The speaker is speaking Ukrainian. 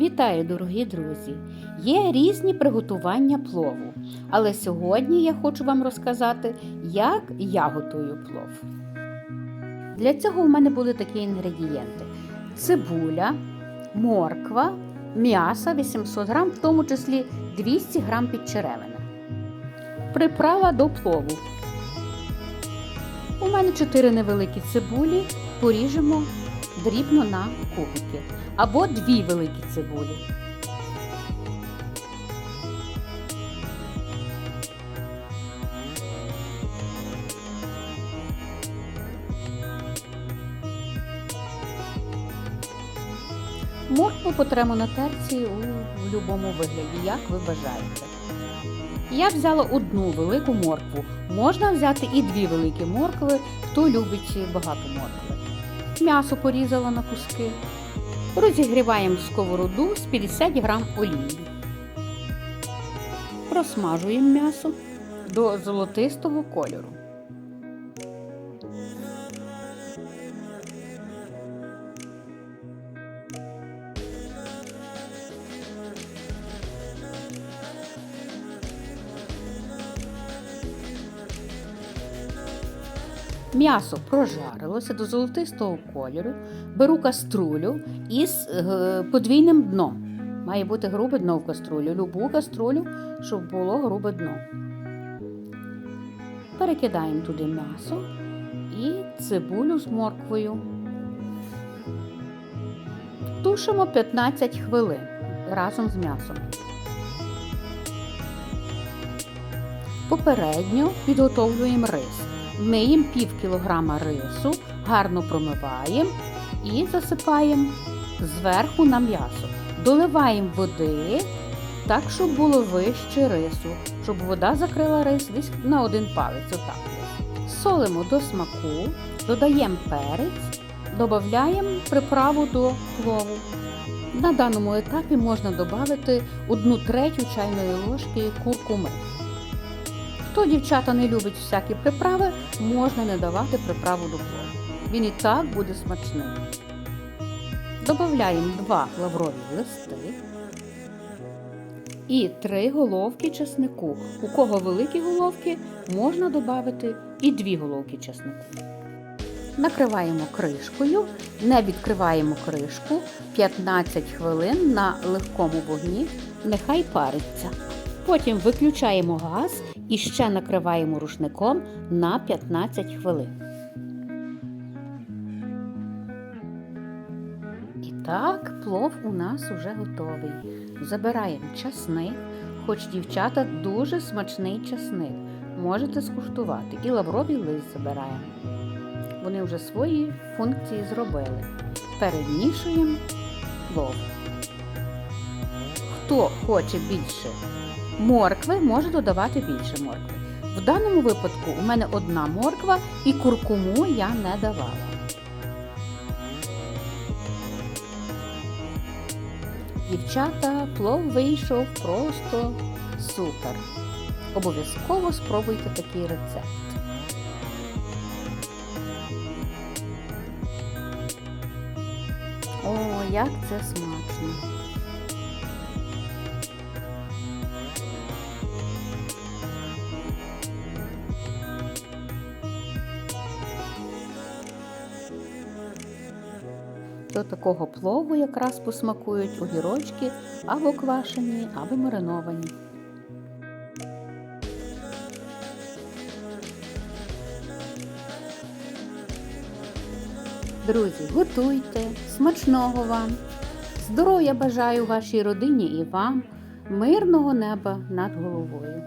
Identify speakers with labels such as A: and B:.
A: Вітаю, дорогі друзі! Є різні приготування плову, але сьогодні я хочу вам розказати, як я готую плов. Для цього у мене були такі інгредієнти: цибуля, морква, м'ясо 800 грам, в тому числі 200 грам підчеревина. Приправа до плову. У мене 4 невеликі цибулі, поріжемо дрібно на кубики. Або дві великі цибулі. Моркву потремо на терці у будь-якому вигляді, як ви бажаєте. Я взяла одну велику моркву. Можна взяти і дві великі моркви, хто любить багато моркви. М'ясо порізала на куски. Розігріваємо сковороду з 50 г олії. Просмажуємо м'ясо до золотистого кольору. М'ясо прожарилося до золотистого кольору. Беру каструлю із е, подвійним дном. Має бути грубе дно в каструлю. Любу каструлю, щоб було грубе дно. Перекидаємо туди м'ясо і цибулю з морквою. Тушимо 15 хвилин разом з м'ясом. Попередньо підготовлюємо рис. Миємо пів кілограма рису, гарно промиваємо і засипаємо зверху на м'ясо. Доливаємо води так, щоб було вище рису, щоб вода закрила рис десь на один палець. Отак. Солимо до смаку, додаємо перець, додаємо приправу до плову. На даному етапі можна додати 1 третю чайної ложки куркуми. Хто дівчата не любить всякі приправи, можна не давати приправу до плову. Він і так буде смачним. Додаємо 2 лаврові листи і 3 головки чеснику. У кого великі головки, можна додати і 2 головки чеснику. Накриваємо кришкою, не відкриваємо кришку 15 хвилин на легкому вогні, нехай париться. Потім виключаємо газ і ще накриваємо рушником на 15 хвилин. І так, плов у нас уже готовий. Забираємо часник, хоч дівчата дуже смачний часник. Можете скуштувати. І лавровий лист забираємо. Вони вже свої функції зробили. Перемішуємо плов. Хто хоче більше моркви, може додавати більше моркви. В даному випадку у мене одна морква і куркуму я не давала. Дівчата, плов вийшов просто супер. Обов'язково спробуйте такий рецепт. О, як це смачно! До такого плову якраз посмакують огірочки або квашені, або мариновані. Друзі, готуйте, смачного вам! Здоров'я бажаю вашій родині і вам, мирного неба над головою.